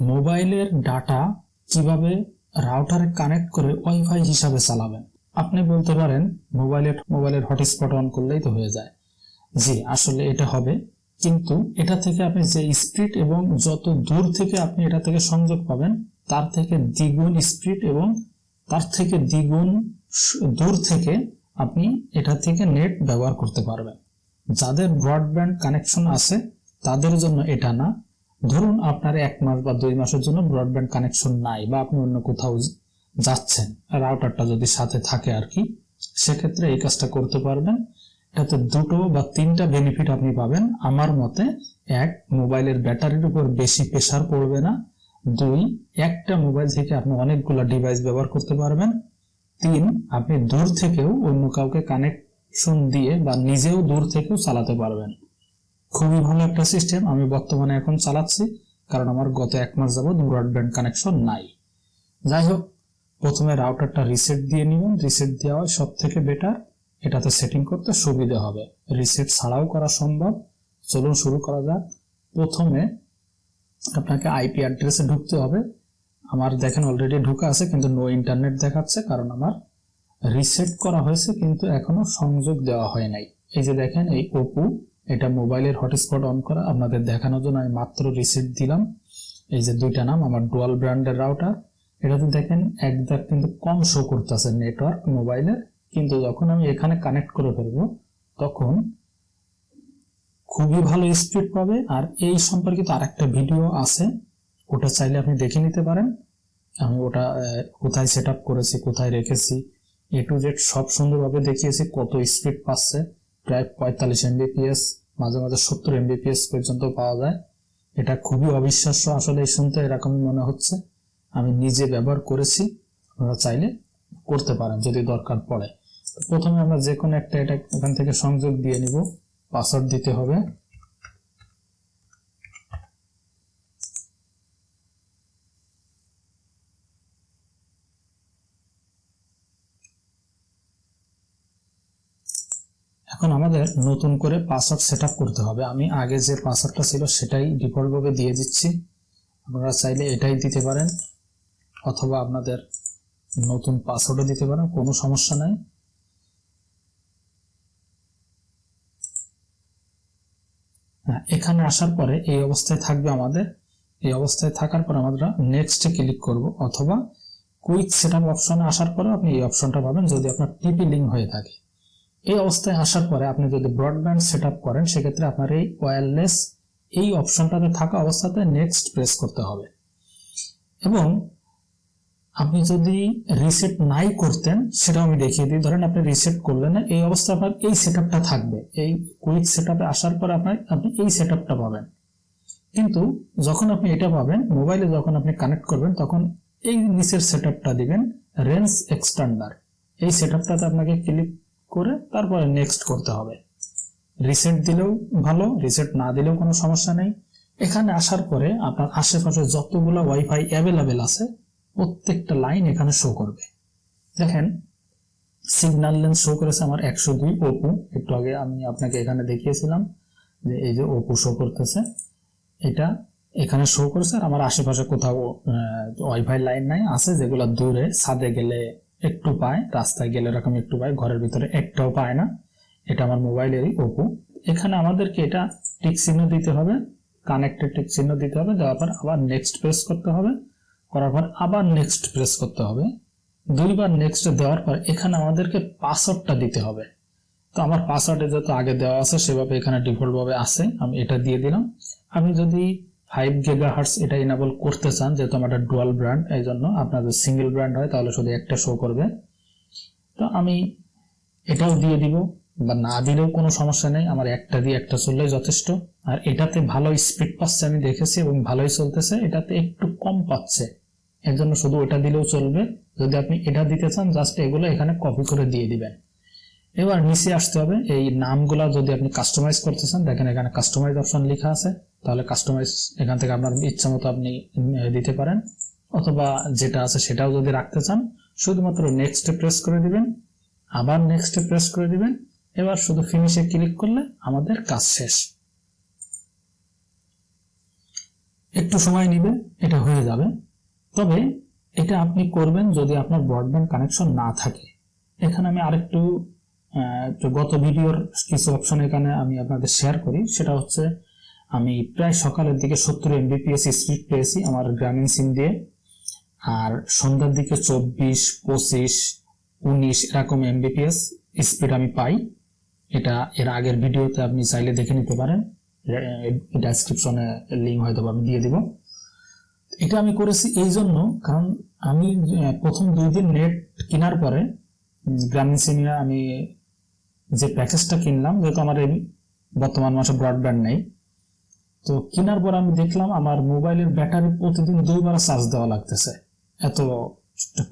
মোবাইলের ডাটা কীভাবে রাউটারে কানেক্ট করে ওয়াইফাই হিসাবে চালাবেন? আপনি বলতে পারেন, মোবাইলের মোবাইলের হটস্পট অন করলেই তো হয়ে যায়। জি, আসলে এটা হবে। কিন্তু এটা থেকে আপনি যে স্পিড এবং যত দূর থেকে আপনি এটা থেকে সংযোগ পাবেন, তার থেকে দ্বিগুণ স্পিড এবং তার থেকে দ্বিগুণ দূর থেকে আপনি এটা থেকে নেট ব্যবহার করতে পারবেন। যাদের ব্রডব্যান্ড কানেকশন আছে, তাদের জন্য এটা না। ধরুন আপনার এক মাস বা দুই মাসের জন্য ব্রডব্যান্ড কানেকশন নাই বা আপনি অন্য কোথাও যাচ্ছেন রাউটারটা যদি সাথে থাকে আর কি, সেক্ষেত্রে এই কাজটা করতে পারবেন। এতে দুটো বা তিনটা বেনিফিট আপনি পাবেন। আমার মতে, এক, মোবাইলের ব্যাটারির উপর বেশি প্রেসার পড়বে না। দুই, একটা মোবাইল থেকে আপনি অনেকগুলো ডিভাইস ব্যবহার করতে পারবেন। তিন, আপনি দূর থেকেও অন্য কাউকে কানেকশন দিয়ে বা নিজেও দূর থেকেও চালাতে পারবেন। খুবই ভালো একটা সিস্টেম আমি বর্তমানে এখন চালাচ্ছি, কারণ আমার গত এক মাস যাবত ব্রডব্যান্ড কানেকশন নাই। যাই হোক, প্রথমে রাউটারটা রিসেট দিয়ে নেবেন। রিসেট দেওয়া সব থেকে বেটার এটাতে সেটিং করতে সুবিধা হবে। রিসেট ছাড়াও করা সম্ভব। চলুন শুরু করা যাক। প্রথমে আপনাকে আইপি অ্যাড্রেসে ঢুকতে হবে। আমার দেখেন অলরেডি ঢুকা আছে, কিন্তু নো ইন্টারনেট দেখাচ্ছে, কারণ আমার রিসেট করা হয়েছে, কিন্তু এখনও সংযোগ দেওয়া হয় নাই। এই যে দেখেন, এই ওপো এটা মোবাইলের হটস্পট অন করা। আপনাদের দেখানোর জন্য আমি মাত্র রিসেট দিলাম। এই যে দুইটা নাম, আমার ডুয়াল ব্র্যান্ডের রাউটার এটাতে দেখেন একদাক কিন্তু কম শো করতেছে নেটওয়ার্ক মোবাইলের কিন্তু যখন আমি এখানে কানেক্ট করে ফেলব, তখন খুবই ভালো স্পিড পাবে। আর এই সম্পর্কিত আরেকটা ভিডিও আছে, ওটা চাইলে আপনি দেখে নিতে পারেন। আমি ওটা কোথায় সেট করেছি, কোথায় রেখেছি। এ টু জেড সব সুন্দরভাবে দেখিয়েছি কত স্পিড পাচ্ছে। প্রায় পঁয়তাল্লিশ এমবিপিএস মাঝে মাঝে সত্তর এমবিপিএস পর্যন্ত পাওয়া যায়। এটা খুবই অবিশ্বাস্য আসলে শুনতে, এরকমই মনে হচ্ছে। আমি নিজে ব্যবহার করেছি, আপনারা চাইলে করতে পারেন যদি দরকার পড়ে। প্রথমে আমরা যে কোনো একটা এটা এখান থেকে সংযোগ দিয়ে নিব পাসওয়ার্ড দিতে হবে। এখন আমাদের নতুন করে পাসওয়ার্ড সেট করতে হবে। আমি আগে যে পাসওয়ার্ডটা ছিল সেটাই ডিফল্ট ভাবে দিয়ে দিচ্ছি। আপনারা চাইলে এটাই দিতে পারেন অথবা আপনাদের নতুন পাসওয়ার্ডও দিতে পারেন কোনো সমস্যা নাই। হ্যাঁ, এখানে আসার পরে এই অবস্থায় থাকবে আমাদের। এই অবস্থায় থাকার পর আমরা নেক্সটে ক্লিক করব অথবা কুইক সেটআপ অপশনে আসার পরে আপনি এই অপশনটা পাবেন যদি আপনার টিপি লিঙ্ক হয়ে থাকে। এই অবস্থায় আসার পরে আপনি যদি ব্রডব্যান্ড সেট করেন, সেক্ষেত্রে আপনার এই ওয়্যারলেস এই অপশনটাতে থাকা অবস্থাতে নেক্সট প্রেস করতে হবে। এবং আপনি যদি রিসেট নাই করতেন, সেটাও আমি দেখিয়ে দিই। ধরেন আপনি রিসেট করলেন না এই অবস্থায় আপনার এই সেটআপটা থাকবে। এই কুইক সেটআপে আসার পর আপনার, আপনি এই সেটআপটা পাবেন। কিন্তু যখন আপনি এটা পাবেন মোবাইলে যখন আপনি কানেক্ট করবেন, তখন এই নিচের সেটআপটা দিবেন রেঞ্জ এক্সটেন্ডার এই সেটআপটাতে আপনাকে ক্লিক করে তারপরে নেক্সট করতে হবে। রিসেট দিলেও ভালো রিসেট না দিলেও কোনো সমস্যা নেই। এখানে আসার পরে আপনার আশেপাশে যতগুলো ওয়াইফাই অ্যাভেলেবেল আছে, প্রত্যেকটা লাইন এখানে শো করবে। দেখেন সিগন্যাল লেন্স শো করেছে আমার একশো দুই ওপো একটু আগে আমি আপনাকে এখানে দেখিয়েছিলাম যে এই যে ওপো শো করতেছে। এটা এখানে শো করেছে আর আমার আশেপাশে কোথাও ওয়াইফাই লাইন নাই, আছে যেগুলো দূরে, ছাদে গেলে একটু পায়, রাস্তায় গেলে এরকম একটু পায়, ঘরের ভিতরে একটাও পায় না। এটা আমার মোবাইলেরই ওপো এখানে আমাদেরকে এটা টিক চিহ্ন দিতে হবে কানেক্টেড টিক চিহ্ন দিতে হবে, দেওয়ার পর আবার নেক্সট প্রেস করতে হবে। করার পর আবার নেক্সট প্রেস করতে হবে। দুইবার নেক্সট দেওয়ার পর এখানে আমাদেরকে পাসওয়ার্ডটা দিতে হবে। তো আমার পাসওয়ার্ডে যত আগে দেওয়া আছে, সেভাবে এখানে ডিফল্টভাবে আছে। আমি এটা দিয়ে দিলাম। আমি যদি ফাইভ গিগা হার্টস এটা ইনাবল করতে চান, যেহেতু আমার একটা ডুয়াল ব্র্যান্ড এই জন্য আপনার যদি সিঙ্গেল ব্র্যান্ড হয়, তাহলে শুধু একটা শো করবে। তো আমি এটাও দিয়ে দিব, বা না দিলেও কোনো সমস্যা নেই, আমার একটা দিয়ে একটা চললেই যথেষ্ট। আর এটাতে ভালো স্পিড পাচ্ছে, আমি দেখেছি, এবং ভালোই চলতেছে, এটাতে একটু কম পাচ্ছে। এর জন্য শুধু ওটা দিলেও চলবে। যদি আপনি এটা দিতে চান জাস্ট এগুলো এখানে কপি করে দিয়ে দিবেন। এবার নিচে আসতে হবে। এই নামগুলো যদি আপনি কাস্টমাইজ করতে চান, দেখেন এখানে কাস্টমাইজ অপশন লেখা আছে। তাহলে কাস্টমাইজ এখান থেকে আপনার ইচ্ছা মতো আপনি দিতে পারেন। অথবা যেটা আছে সেটাও যদি রাখতে চান, শুধুমাত্র নেক্সটে প্রেস করে দিবেন। আবার নেক্সটে প্রেস করে দিবেন। এবার শুধু ফিনিশে ক্লিক করলে আমাদের কাজ শেষ। একটু সময় নিবে এটা হয়ে যাবে। তবে এটা আপনি করবেন যদি আপনার ব্রডব্যান্ড কানেকশন না থাকে। এখানে আমি আরেকটু একটু গত ভিডিওর কিছু অপশন এখানে আমি আপনাদের শেয়ার করি। সেটা হচ্ছে, আমি প্রায় সকালের দিকে সত্তর এমবিপিএস স্পিড পেয়েছি আমার গ্রামীণ সিম দিয়ে। আর সন্ধ্যার দিকে চব্বিশ, পঁচিশ, উনিশ এরকম এমবিপিএস স্পিড আমি পাই। এটা এর আগের ভিডিওতে আপনি চাইলে দেখে নিতে পারেন। ডেসক্রিপশনে লিঙ্ক হয়তো আমি দিয়ে দিব। এটা আমি করেছি এই জন্য, কারণ আমি প্রথম দুই দিন নেট কেনার পরে গ্রামীণ সিমে আমি যে প্যাকেজটা কিনলাম, যেহেতু আমার এই বর্তমান মাসে ব্রডব্যান্ড নেই, তো কেনার পর আমি দেখলাম আমার মোবাইলের ব্যাটারি প্রতিদিন দুইবার চার্জ দেওয়া লাগতেছে। এত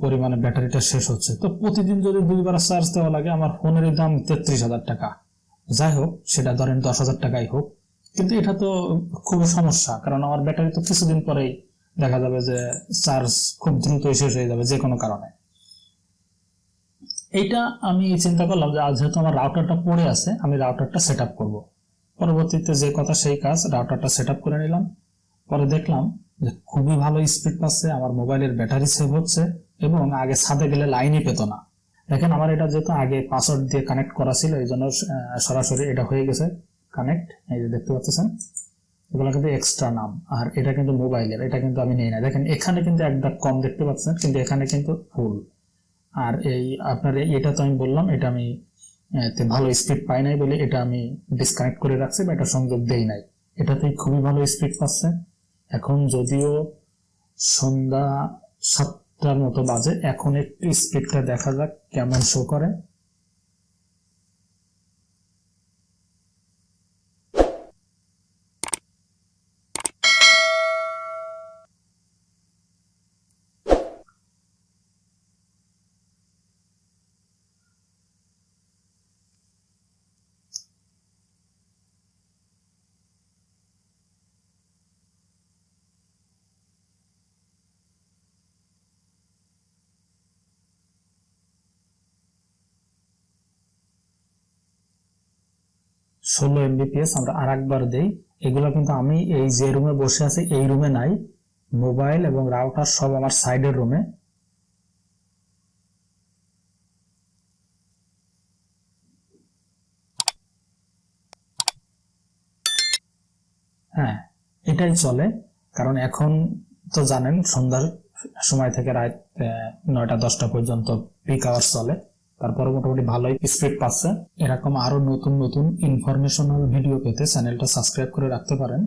পরিমাণে ব্যাটারিটা শেষ হচ্ছে। তো প্রতিদিন যদি দুইবার চার্জ দেওয়া লাগে, আমার ফোনের দাম তেত্রিশ হাজার টাকা। যাই হোক, সেটা ধরেন দশ হাজার টাকাই হোক। কিন্তু এটা তো খুবই সমস্যা, কারণ আমার ব্যাটারি তো কিছুদিন পরেই দেখা যাবে যে চার্জ খুব দ্রুতই শেষ হয়ে যাবে যে কোনো কারণে। এইটা আমি চিন্তা করলাম যে আজ যেহেতু আমার রাউটারটা পড়ে আছে, আমি রাউটারটা সেট আপ করব। পরবর্তীতে যে কথা সেই কাজ রাউটারটা সেট আপ করে নিলাম। পরে দেখলাম যে খুবই ভালো স্পিড পাচ্ছে, আমার মোবাইলের ব্যাটারি সেভ হচ্ছে, এবং আগে ছাদে গেলে লাইনই পেত না। দেখেন, আমার এটা যেহেতু আগে পাসওয়ার্ড দিয়ে কানেক্ট করা ছিল, এই জন্য সরাসরি এটা হয়ে গেছে কানেক্ট এই যে দেখতে পাচ্ছেন। এগুলো কিন্তু এক্সট্রা নাম, আর এটা কিন্তু মোবাইলের এটা কিন্তু আমি নেই না। দেখেন, এখানে কিন্তু একদম কম দেখতে পাচ্ছেন, কিন্তু এখানে কিন্তু ফুল আর এই আপনার এটা তো আমি বললাম, এটা আমি ভালো স্পিড পাই নাই বলে এটা আমি ডিসকানেক্ট করে রাখছি বা এটা সংযোগ দেই নাই। এটাতে খুবই ভালো স্পিড পাচ্ছে। এখন যদিও সন্ধ্যা সাতটার মতো বাজে, এখন একটু স্পিডটা দেখা যাক কেমন শো করে। ষোলো এমবিপিএস আমরা আর একবার দেই। এগুলো কিন্তু আমি এই যে রুমে বসে আছি, এই রুমে নাই। মোবাইল এবং রাউটার সব আমার সাইডের রুমে হ্যাঁ এটাই চলে। কারণ এখন তো জানেন সন্ধ্যার সময় থেকে রাত নয়টা, দশটা পর্যন্ত পিক আওয়ার চলে। তারপরে মোটামুটি ভালোই স্পিড পাচ্ছে। এরকম আরও নতুন নতুন ইনফরমেশনাল ভিডিও পেতে চ্যানেলটা সাবস্ক্রাইব করে রাখতে পারেন।